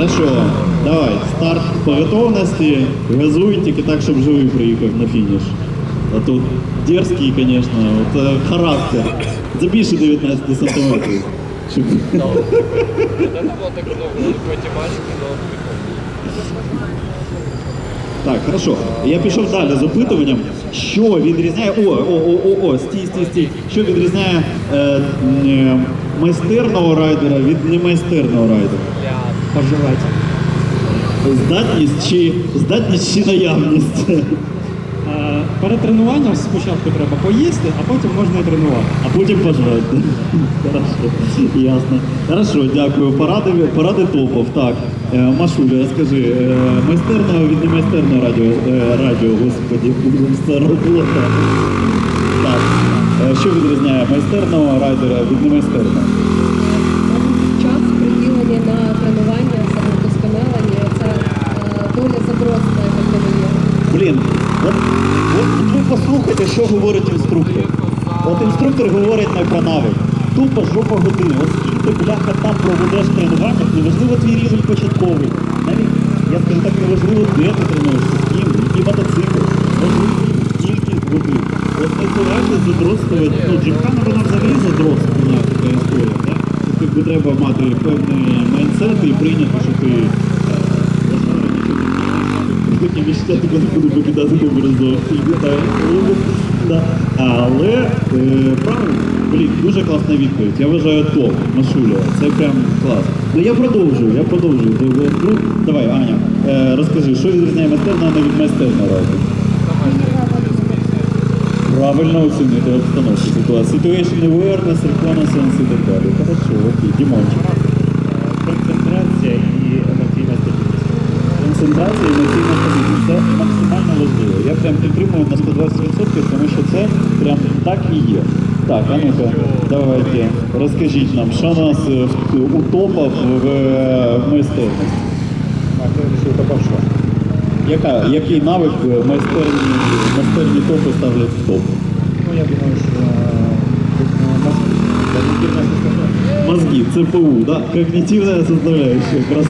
Хорошо, давай, старт по готовності. Газуй, тільки так, щоб живий приїхав на фініш. А тут дерзкий, звісно, от е, характер. Це більше 19 сантиметрів. Щоб... Это так много прикольно. Так, хорошо. Я пішов далі з опитуванням. Що відрізняє. О, о, о, о, о, стій, стій, стій. Що відрізняє е, е, майстерного райдера від немайстерного райдера? Пожелайте. Здатність чи здатність чи наявність? Е, Перед тренуванням спочатку треба поїсти, а потім можна і тренувати. А потім пожрати. Хорошо, ясно. Хорошо, дякую. Поради, поради топов. Так, е, Машуля, скажи, е, майстерного від немайстерного радіо, радіо, господі, це робота. Так, що відрізняє майстерного райдера від немайстерного? Час на тренування, самовдосконалення, це е, доля забросна, яка є. Блін, от, от, ви послухайте, що говорить інструктор. От інструктор говорить не про навик. Тупо жопа години. От скільки бляха там проведеш в тренуваннях, неважливо твій рівень початковий. Навіть, я скажу так, неважливо, де ти тренуєшся, з ким, який мотоцикл. Важливо кількість годин. От не цурайте задротствувати. Ну, джипкана вона взагалі задротствана така історія, так? Треба мати певний майндсет і прийняти, що ти е, вмієш. Мечтати, коли буду покидати доброзов. Але е, правильно, блін, дуже класна відповідь. Я вважаю топ, Машуля. Це прям клас. Ну я продовжую, я продовжую. Ну, Давай, Аня, е, розкажи, що відрізняє майстерного від майстерного разу? Правильно оцінити обстановку, ситуацію. Situation awareness, reconnaissance і так далі. Хорошо, окей, Дімончик. Концентрація і емоційна стабільність. Концентрація і емоційна стабільність. Це максимально важливо. Я прям підтримую на 120%, тому що це прям так і є. Так, а ну-ка, давайте, розкажіть нам, що нас е, в- в, е, майстерності? Яка, який навик е, майстерні, топи ставлять в топ? Ну, я думаю, що мозги. тут, е. Мозги, ЦПУ, да? Когнитивная составляющая.